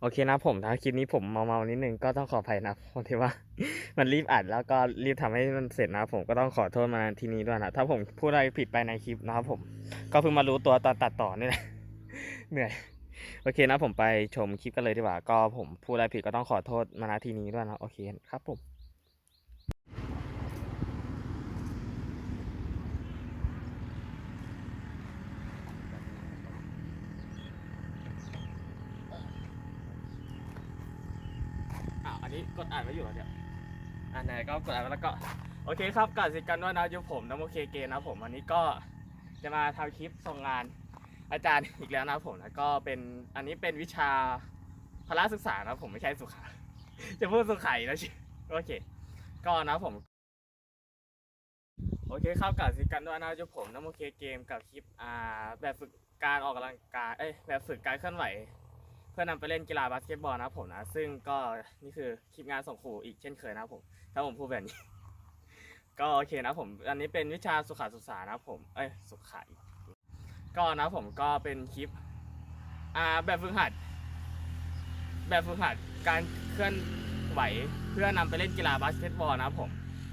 โอเคนะผมถ้าคลิปนี้ผมเมาๆนิดนึงก็ต้องขออภัยนะเพราะที่ว่า มันรีบอัดแล้วก็รีบทำให้มันเสร็จนะ ผมก็ต้องขอโทษมาทีนี้ด้วยนะถ้าผมพูดอะไรผิดไปในคลิปนะครับผม ก็เพิ่งมารู้ตัวตอนตัดต่อนี่แหละเหนื่อยโอเคนะผมไปชมคลิปกันเลยดีกว่า ก็ผมพูดอะไรผิดก็ต้องขอโทษมาณทีนี้ด้วยนะโอเคครับผม นนี้กดอ่านไว้อยู่เหรอเนี่ยอ่านไหนก็กดอ่านไว้แล้วก็โอเคครับก่อนสิกันด้วยนะยูผมน้ำโอเคเกนะผมวันนี้ก็จะมาทำคลิปส่งงานอาจารย์อีกแล้วนะผมแล้วก็เป็นอันนี้เป็นวิชาพละศึกษานะผมไม่ใช่สุขาจะพูดสุขายนะชิโอเค ก็นะผม โอเคครับกับสิกันด้วยนะอยู่ผมน้ำโอเคเกมกับคลิปอ่าแบบฝึกการออกกำลังกายเอ้ยแบบฝึกการเคลื่อนไหว พื่อนำไปเล่นกีฬาบาสเกตบอลนะครับผมนะ ซึ่งก็นี่คือคลิปงานส่งครูอีกเช่นเคยนะครับผม ถ้าผมพูดแบบนี้ ก็โอเคนะผม อันนี้เป็นวิชาสุขาศึกษานะครับผม เอ้ยสุขาอีกก็นะผมก็เป็นคลิปอ่าแบบฝึกหัด แบบฝึกหัดการเคลื่อนไหวเพื่อนำไปเล่นกีฬาบาสเกตบอลนะครับผม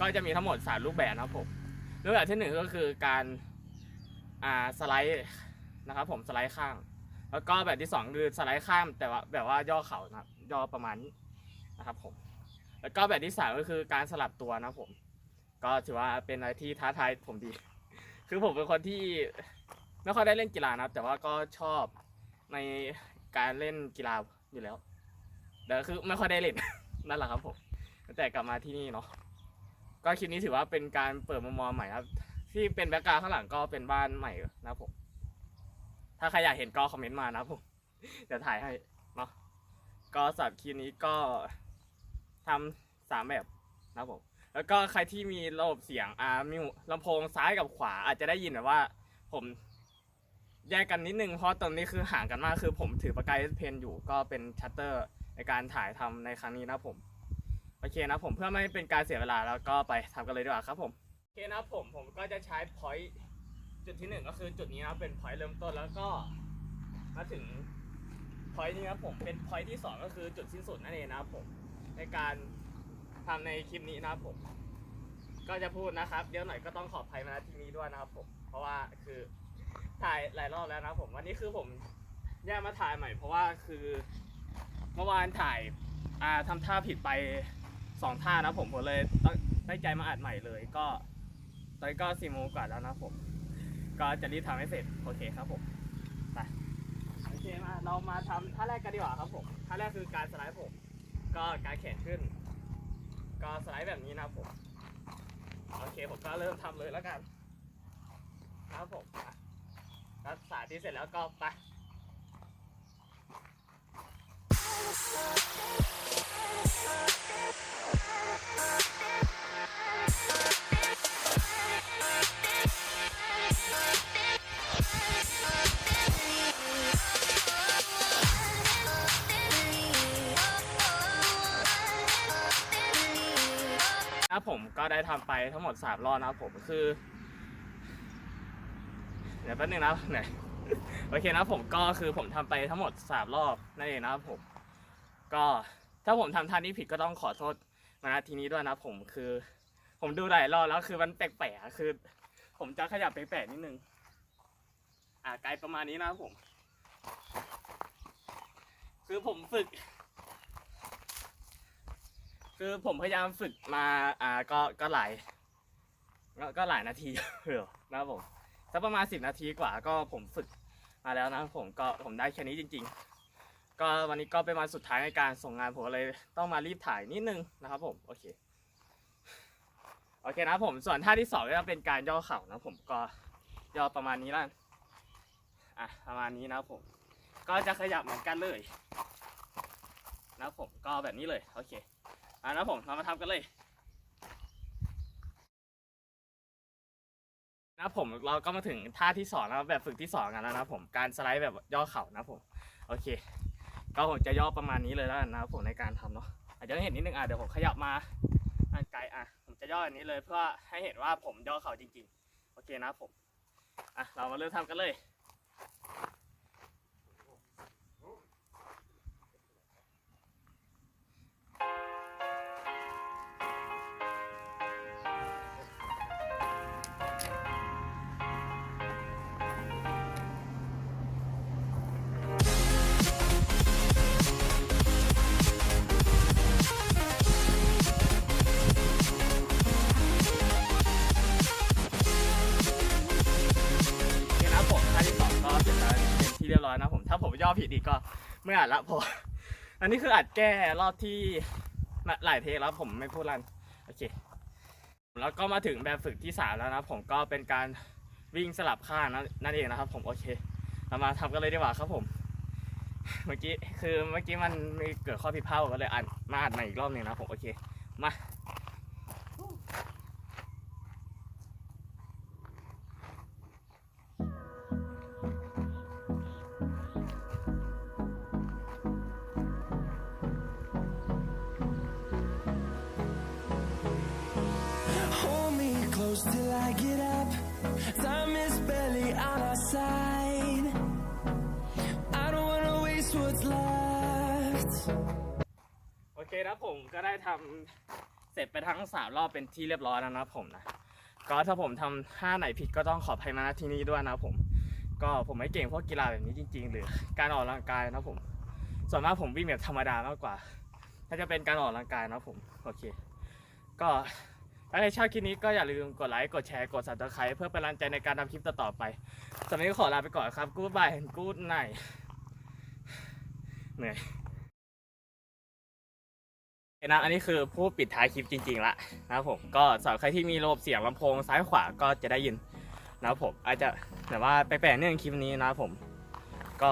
ก็จะมีทั้งหมดสามรูปแบบนะครับผมรูปแบบที่หนึ่งก็คือการอ่าสไลด์นะครับผมสไลด์ข้าง แล้วก็แบบที่สองคือสไลด์ข้ามแต่ว่าแบบว่าย่อเข่านะครับย่อประมาณนี้นะครับผมแล้วก็แบบที่สามก็คือการสลับตัวนะครับผม ก็ถือว่าเป็นอะไรที่ท้าทายผมดี คือผมเป็นคนที่ไม่ค่อยได้เล่นกีฬานะครับ แต่ว่าก็ชอบในการเล่นกีฬาอยู่แล้วแต่คือไม่ค่อยได้เล่นนั่นแหละครับผมแต่กลับมาที่นี่เนาะก็คลิปนี้ถือว่าเป็นการเปิดมุมมองใหม่ครับ ที่เป็นแบ็กกราวข้างหลังก็เป็นบ้านใหม่นะครับผม ถ้าใครอยากเห็นก็คอมเมนต์มานะผมเดี๋ยวถ่ายให้เนาะก็สำหรับคลิปนี้ก็ทำสามแบบนะผมแล้วก็ใครที่มีระบบเสียงอ่ามีลำโพงซ้ายกับขวาอาจจะได้ยินแบบว่า ผมแยกกันนิดนึงเพราะตอนนี้คือห่างกันมากคือผมถือปากกาเอสเพนอยู่ก็เป็นชัตเตอร์ในการถ่ายทำในครั้งนี้นะผมโอเคนะผมเพื่อไม่ให้เป็นการเสียเวลาแล้วก็ไปทำกันเลยดีกว่าครับผมโอเคนะผมผมก็จะใช้ point จุดที่หนึ่งก็คือจุดนี้นะครับเป็น point เริ่มต้นแล้วก็มาถึง point นี้ครับผมเป็น point ที่สองก็คือจุดสิ้นสุดนั่นเองนะครับผมในการทำในคลิปนี้นะครับผม ก็จะพูดนะครับเดี๋ยวหน่อยก็ต้องขออภัยมาณที่นี้ด้วยนะครับผม เพราะว่าคือถ่ายหลายรอบแล้วนะครับผมวันนี้คือผมแยกมาถ่ายใหม่ เพราะว่าคือเมื่อวานถ่ายอ่าทำท่าผิดไปสองท่านะผมผมเลยตั้งใจมาอัดใหม่เลยก็ตอนนี้ก็สี่โมงกว่าแล้วนะผม ก็จะรีบทำให้เสร็จโอเคครับผมไปโอเคมาเรามาทำท่าแรกกันดีกว่าครับผมท่าแรกคือการสไลด์ผม ก็การแขนขึ้น ก็สไลด์แบบนี้นะครับผมโอเคผมก็เริ่มทำเลยแล้วกัน ครับผมอะก็สาธิตเสร็จแล้วก็ไป นะผมก็ได้ทำไปทั้งหมดสามรอบนะครับผมคือเดี๋ยวแป๊บนึงนะไหนโอเคนะผมก็คือผมทำไปทั้งหมดสามรอบนั่นเองนะครับผม ก็ถ้าผมทำท่านี้ผิดก็ต้องขอโทษมาณทีนี้ด้วยนะผมคือ ผมดูหลายรอบแล้วคือมันแปลกๆคือ ผมจะขยับแปลกๆนิดนึง อ่าไกลประมาณนี้นะครับผม คือผมฝึก คือผมพยายามฝึกมา อ่า ก็ก็หลายก็ก็หลายนาทีอยู่นะครับผมสักประมาณสิบนาทีกว่าก็ผมฝึกมาแล้วนะครับผมก็ผมได้แค่นี้จริง ๆ ก็วันนี้ก็เป็นวันสุดท้ายในการส่งงานผมเลยต้องมารีบถ่ายนิดนึงนะครับผมโอเค โอเคนะผมส่วนท่าที่สองก็จะเป็นการย่อเข่านะผมก็ย่อประมาณนี้ละอะประมาณนี้นะผม ก็จะขยับเหมือนกันเลยนะผมก็แบบนี้เลยโอเคอะนะผมเรามาทำกันเลยนะผมเราก็มาถึงท่าที่สองแล้วแบบฝึกที่สองกันแล้วนะผมการสไลด์แบบย่อเข่านะผมโอเค ก็ผมจะย่อประมาณนี้เลยแล้วนะผมในการทำเนาะอาจจะเห็นนิดนึงอะเดี๋ยวผมขยับมา อันไกลอะผมจะย่ออันนี้เลยเพื่อให้เห็นว่าผมย่อเข่าจริงๆ โอเคนะผม อะ เรามาเริ่มทำกันเลย ผิดอีกก็ไม่อ่านละพอ อันนี้คืออัดแก้รอบที่หลายเทคแล้วผมไม่พูดลันโอเค แล้วก็มาถึงแบบฝึกที่สามแล้วนะผมก็เป็นการวิ่งสลับข้างนั่นนั่นเองนะครับ ผมโอเคเรามาทำกันเลยดีกว่าครับผม เมื่อกี้คือเมื่อกี้มันมีเกิดข้อผิดพลาดก็เลยอัดมาอัดใหม่อีกรอบหนึ่งนะผมโอเคมา get up. Time is barely on our side. I don't wanna waste what's left. โอเคนะผมก็ได้ทำเสร็จไปทั้งสามรอบเป็นที่เรียบร้อยแล้วนะผมนะ ก็ถ้าผมทำท่าไหนผิดก็ต้องขออภัยมาณที่นี้ด้วยนะผม ก็ผมไม่เก่งพวกกีฬาแบบนี้จริง ๆ หรือการออกกำลังกายนะผม ส่วนมากผมวิ่งแบบธรรมดามากกว่า ถ้าจะเป็นการออกกำลังกายนะผม โอเค ก็ ถ้าใครชอบคลิปนี้ก็อย่าลืมกดไลค์ กดแชร์ กด subscribe เพื่อเป็นกำลังใจในการทำคลิปต่อๆไปสำหรับนนี้ก็ขอลาไปก่อนครับ กู๊ดบายกู๊ดไนเหนื่อยนะอันนี้คือผู้ปิดท้ายคลิปจริงๆละนะครับผมก็สำหรับใครที่มีระบบเสียงลำโพงซ้ายขวาก็จะได้ยินนะครับผมอาจจะแต่ว่าไปแปลกเนื่องคลิปนี้นะครับผม ก็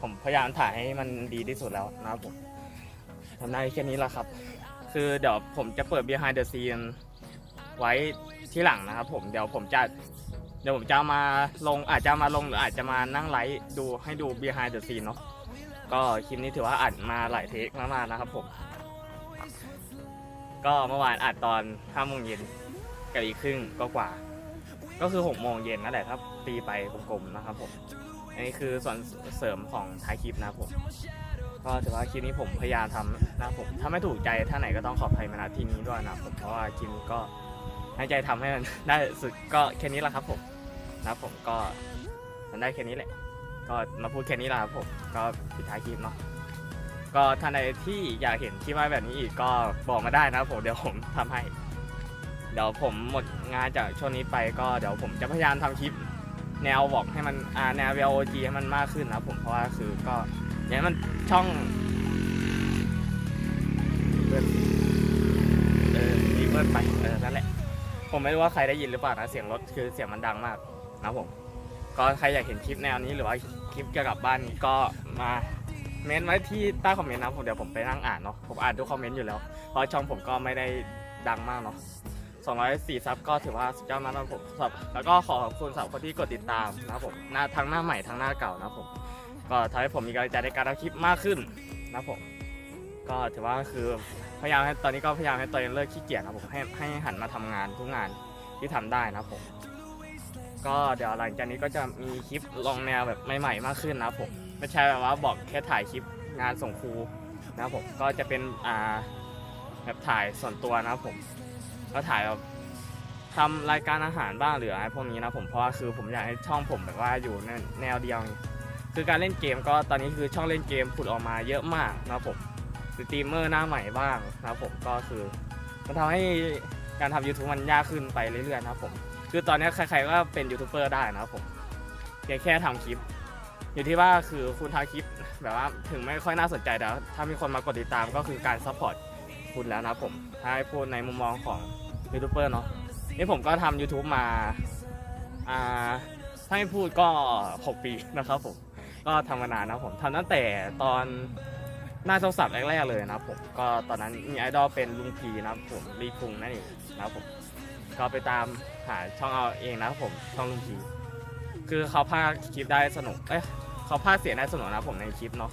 ผมพยายามถ่ายให้มันดีที่สุดแล้วนะครับผมทำได้แค่นี้ละครับ คือเดี๋ยวผมจะเปิด behind the scene ไว้ที่หลังนะครับ ผมเดี๋ยวผมจะเดี๋ยวผมจะมาลงอาจจะมาลงหรืออาจจะมานั่งไลฟ์ดูให้ดู behind the scene เนาะก็คลิปนี้ถือว่าอัดมาหลายเทคมากๆนะครับผม ก็เมื่อวานอัดตอน5โมงเย็นกับอีกครึ่งก็กว่า ก็คือ6โมงเย็นนั่นแหละครับ ตีไปกลมๆนะครับผม อันนี้คือส่วนเสริมของท้ายคลิปนะผม ก็ถือว่าคลิปนี้ผมพยายามทำนะครับผม ถ้าไม่ถูกใจท่านไหนก็ต้องขออภัยมาณที่นี้ด้วยนะผมเพราะว่าคลิปนี้ก็ ให้ใจทำให้มันได้สุดก็แค่นี้แหละครับผมนะผมก็มันได้แค่นี้แหละ ก็มาพูดแค่นี้แหละครับผมก็ปิดท้ายคลิปเนาะก็ท่านใดที่อยากเห็นคลิปว่าแบบนี้อีกก็บอกมาได้นะครับผมเดี๋ยวผมทำให้ เดี๋ยวผมหมดงานจากช่วงนี้ไปก็เดี๋ยวผมจะพยายามทำคลิปแนวบอกให้มันอ่าแนว VOG ให้มันมากขึ้นนะครับผมเพราะว่าคือก็อย่างนี้มันช่องเบิร์ดเออรีเบิร์ดไปเออนั่นแหละ ผมไม่รู้ว่าใครได้ยินหรือเปล่านะ เสียงรถคือเสียงมันดังมากนะผม ก็ใครอยากเห็นคลิปแนวนี้หรือว่าคลิปเกี่ยวกับบ้านนี้ก็มาเมนไว้ที่ใต้คอมเมนต์นะผมเดี๋ยวผมไปนั่งอ่านเนาะผมอ่านทุกคอมเมนต์อยู่แล้ว เพราะช่องผมก็ไม่ได้ดังมากเนาะ204ซับก็ถือว่าสุดยอดมากนะผมสำหรับแล้วก็ขอขอบคุณสำหรับคนที่กดติดตามนะครับผมหน้าทั้งหน้าใหม่ทั้งหน้าเก่านะครับผม ก็ทำให้ผมมีกำลังใจในการทำคลิปมากขึ้นนะครับผม ก็ถือว่าคือ พยายามให้ตอนนี้ก็พยายามให้ตัวเองเลิกขี้เกียจนะครับผมให้ให้หันมาทำงานทุกงานที่ทำได้นะครับผม ก็เดี๋ยวหลังจากนี้ก็จะมีคลิปลองแนวแบบใหม่ๆมากขึ้นนะครับผมไม่ใช่แบบว่าบอกแค่ถ่ายคลิปงานส่งครูนะครับผมก็จะเป็นอ่าแบบถ่ายส่วนตัวนะครับผม ก็ถ่ายแบบทำรายการอาหารบ้างหรืออะไรพวกนี้นะผมเพราะว่าคือผมอยากให้ช่องผมแบบว่าอยู่ในแนวเดียว คือการเล่นเกมก็ตอนนี้คือช่องเล่นเกมผุดออกมาเยอะมากนะครับผม สตรีมเมอร์หน้าใหม่บ้างนะครับผมก็คือมันทำให้การทำ YouTube มันยากขึ้นไปเรื่อยๆนะครับผมคือตอนนี้ใครๆก็เป็นยูทูบเบอร์ได้นะครับผมเพียงแค่ทำคลิป อยู่ที่ว่าคือคุณทำคลิปแบบว่าถึงไม่ค่อยน่าสนใจแต่ถ้ามีคนมากดติดตามก็คือการซัพพอร์ตคุณแล้วนะครับผมถ้าให้พูดในมุมมองของยูทูบเบอร์เนาะนี่ผมก็ทำ YouTube มาอ่าถ้าให้พูดก็ 6 ปีนะครับผมก็ทำมานานนะผมทำตั้งแต่ตอน หน้าช่องสับแรกๆเลยนะครับผมก็ตอนนั้นมีไอดอลเป็นลุงพีนะครับผมรีพุงนั่นเองนะครับผมก็ไปตามหาช่องเอาเองนะครับผมช่องลุงพีคือเขาพากคลิปได้สนุกเอ้ยเขาพากเสียงได้สนุกนะผมในคลิปเนาะ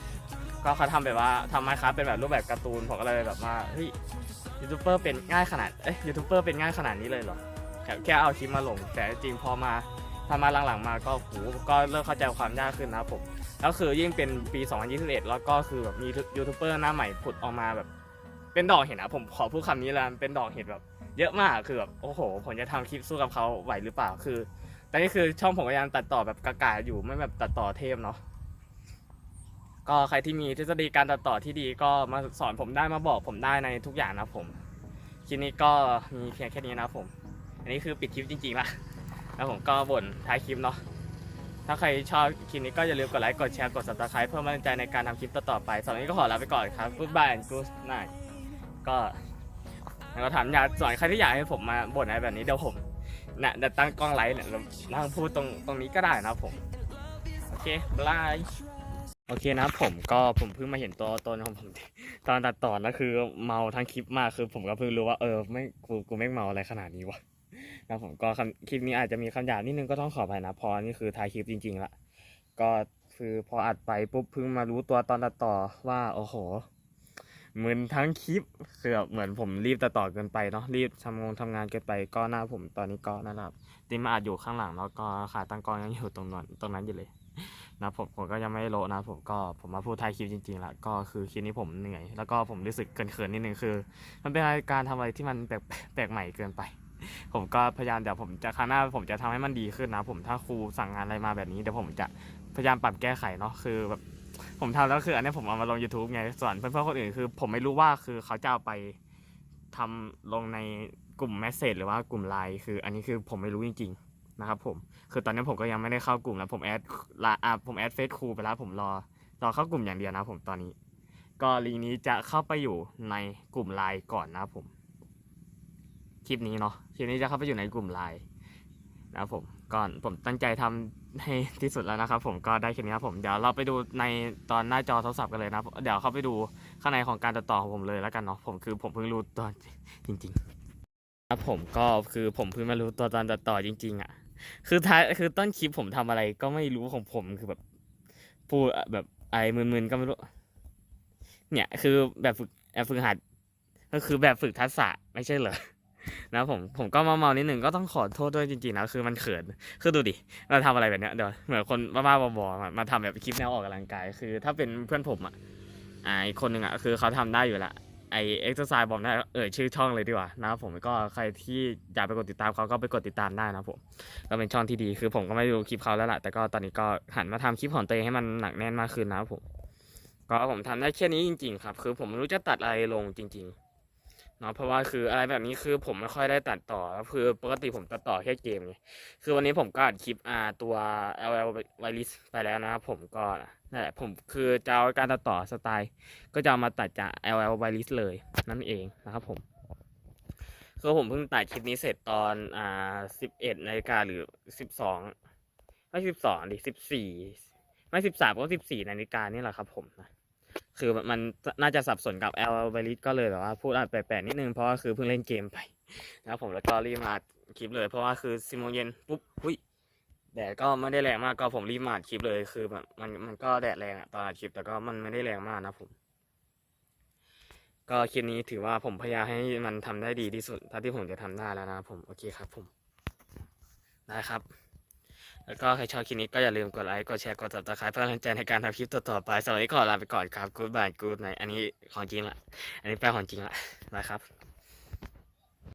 ก็เขาทำแบบว่าทำไมครับเป็นแบบรูปแบบการ์ตูนผมก็เลยแบบว่าเฮ้ยยูทูบเบอร์เป็นง่ายขนาดเอ้ยยูทูบเบอร์เป็นง่ายขนาดนี้เลยเหรอแค่แค่เอาคลิปมาลงแต่จริงพอมา ทำมาหลังๆมาก็โหก็เริ่มเข้าใจความยากขึ้นนะครับผมแล้วคือยิ่งเป็นปี 2021 แล้วก็คือแบบมียูทูบเบอร์หน้าใหม่ผุดออกมาแบบ เป็นดอกเห็ดอะผมขอพูดคำนี้แล้วเป็นดอกเห็ดแบบ เยอะมากคือแบบโอ้โห ผมจะทำคลิปสู้กับเขาไหวหรือเปล่าคือแต่นี่คือช่องผมพยายามตัดต่อแบบกากาอยู่ไม่แบบตัดต่อเทพเนาะก็ใครที่มีทฤษฎีการตัดต่อที่ดีก็มาสอนผมได้มาบอกผมได้ในทุกอย่างนะผมคลิปนี้ก็มีเพียงแค่นี้นะผม อันนี้คือปิดคลิปจริงๆละ แล้วผมก็บ่นท้ายคลิปเนาะถ้าใครชอบคลิปนี้ก็อย่าลืมกดไลค์กดแชร์กด subscribe เพื่อมั่นใจในการทำคลิปต่อๆไปสำหรับวันนี้ก็ขอลาไปก่อนครับ goodbye and good night ก็เราถามอยากสอนใครที่อยากให้ผมมาบ่นอะไรแบบนี้เดี๋ยวผมนะเดี๋ยวตั้งกล้องไลฟ์เนี่ยแล้วนั่งพูดตรงตรงนี้ก็ได้นะผม โอเคบายโอเคนะผมก็ผมเพิ่งมาเห็นตัวตนของผม ตอนตัดต่อนะคือเมาทั้งคลิปมากคือผมก็เพิ่งรู้ว่าเออไม่กูกูไม่เมาอะไรขนาดนี้วะ นะผมก็คลิปนี้อาจจะมีคำหยาบนิดนึงก็ต้องขออภัยนะพอนี่คือถ่ายคลิปจริงๆละก็คือพออัดไปปุ๊บเพิ่งมารู้ตัวตอนตัดต่อว่าโอ้โหมึนทั้งคลิปคือแบบเหมือนผมรีบตัดต่อเกินไปเนาะรีบทำงงทำงานเกินไปก็หน้าผมตอนนี้ก็นั่นแหละครับติมาอัดอยู่ข้างหลังแล้วก็ขาตั้งกล้องยังอยู่ตรงนั้นตรงนั้นอยู่เลยนะผมผมก็ยังไม่โลนะผมก็ผมมาพูดท้ายคลิปจริงๆละก็คือคลิปนี้ผมเหนื่อย แล้วก็ผมรู้สึกเขินๆนิดนึงคือ มันเป็นการทำอะไรที่มันแปลกแปลกใหม่เกินไป ผมก็พยายามเดี๋ยวผมจะครั้งหน้าผมจะทำให้มันดีขึ้นนะ ผมถ้าครูสั่งงานอะไรมาแบบนี้เดี๋ยวผมจะพยายามปรับแก้ไขเนาะคือแบบผมทำแล้วคืออันนี้ผมเอามาลง YouTube ไงส่วนเพื่อนๆคนอื่นคือ ผมไม่รู้ว่าคือเขาจะเอาไปทำลงในกลุ่มแมสเซจหรือว่ากลุ่มไลน์คือ อันนี้คือผมไม่รู้จริง ๆ นะครับผมคือตอนนี้ผมก็ยังไม่ได้เข้ากลุ่มแล้วผมแอดลาอาผมแอดเฟซครูไปแล้วผมรอรอเข้ากลุ่มอย่างเดียวนะผมตอนนี้ ก็ลิงก์นี้จะเข้าไปอยู่ในกลุ่มไลน์ก่อนนะผม คลิปนี้เนาะคลิปนี้จะเข้าไปอยู่ในกลุ่มไลน์นะครับผมก่อนผมตั้งใจทำให้ที่สุดแล้วนะครับ ผมก็ได้แค่นี้ครับผมเดี๋ยวเราไปดูในตอนหน้าจอโทรศัพท์กันเลยนะเดี๋ยวเข้าไปดูข้างในของการตัดต่อของผมเลยแล้วกันเนาะผมคือผมเพิ่งรู้ตอนจริงๆครับผมก็คือผมเพิ่งมารู้ตัวตอนตัดต่อจริง ๆ อะ คือท้ายคือต้นคลิปผมทำอะไรก็ไม่รู้ของผมคือแบบพูดแบบไอ้มึนๆก็ไม่รู้ เนี่ยคือแบบฝึกแบบฝึกหัดก็คือแบบฝึกทักษะไม่ใช่เหรอ นะผมผมก็มาเมานิดหนึ่งก็ต้องขอโทษด้วยจริงๆนะคือมันเขินคือดูดิเราทำอะไรแบบเนี้ยเดี๋ยวเหมือนคนบ้าๆบอๆมามาทำแบบคลิปแนวออกกำลังกาย คือ ถ้าเป็นเพื่อนผมอะอ่าอีกคนหนึ่งอะคือเขาทำได้อยู่ละไอเอ็กซ์ไซส์บอกได้เออชื่อช่องเลยดีกว่านะครับผมก็ใครที่อยากไปกดติดตามเขาก็ไปกดติดตามได้นะผมก็เป็นช่องที่ดีคือผมก็ไม่ดูคลิปเขาแล้วล่ะแต่ก็ตอนนี้ก็หันมาทำคลิปของตัวเองให้มันหนักแน่นมากขึ้นนะครับผมก็ผมทำได้แค่นี้จริง ๆ ครับ คือผมไม่รู้จะตัดอะไรลงจริง ๆ เนาะเพราะว่าคืออะไรแบบนี้คือผมไม่ค่อยได้ตัดต่อแล้วคือปกติผมตัดต่อแค่เกมไงคือวันนี้ผมก็อัดคลิปอ่าตัว LL Virus ไปแล้วนะครับผมก็นั่นแหละผมคือจะเอาการตัดต่อสไตล์ ก็จะเอามาตัดจาก LL Virus เลยนั่นเองนะครับผมคือผมเพิ่งตัดคลิปนี้เสร็จตอนอ่าสิบเอ็ดนาฬิกาหรือสิบสองไม่สิบสองดิสิบสี่ไม่สิบสามก็สิบสี่นาฬิกานี่แหละครับผมนะ คือมันน่าจะสับสนกับ L v a l i s ก็เลยแบบว่าพูดอะไรแปลกๆนิดนึงเพราะว่าคือเพิ่งเล่นเกมไปนะครับผมแล้วก็รีบมาอัดคลิปเลยเพราะว่าคือสิโมงเย็นปุ๊บหุ้ยแดดก็ไม่ได้แรงมากก็ผมรีบมาอัดคลิปเลยคือแบบมันมันก็แดดแรงอะตอนอัดคลิปแต่ก็มันไม่ได้แรงมากนะผม ก็คลิปนี้ถือว่าผมพยายามให้มันทำได้ดีที่สุดเท่าที่ผมจะทำได้แล้วนะผมโอเคครับผมได้ครับ แล้วก็ใครชอบคลิปนี้ก็อย่าลืมกดไลค์กดแชร์กดติดตามเพื่อเป็นกำลังใจในการทำคลิปต่อๆไปสำหรับวันนี้ขอลาไปก่อนครับกู๊ดบายกู๊ดไนอันนี้ของจริงละอันนี้แปลของจริงละนะครับ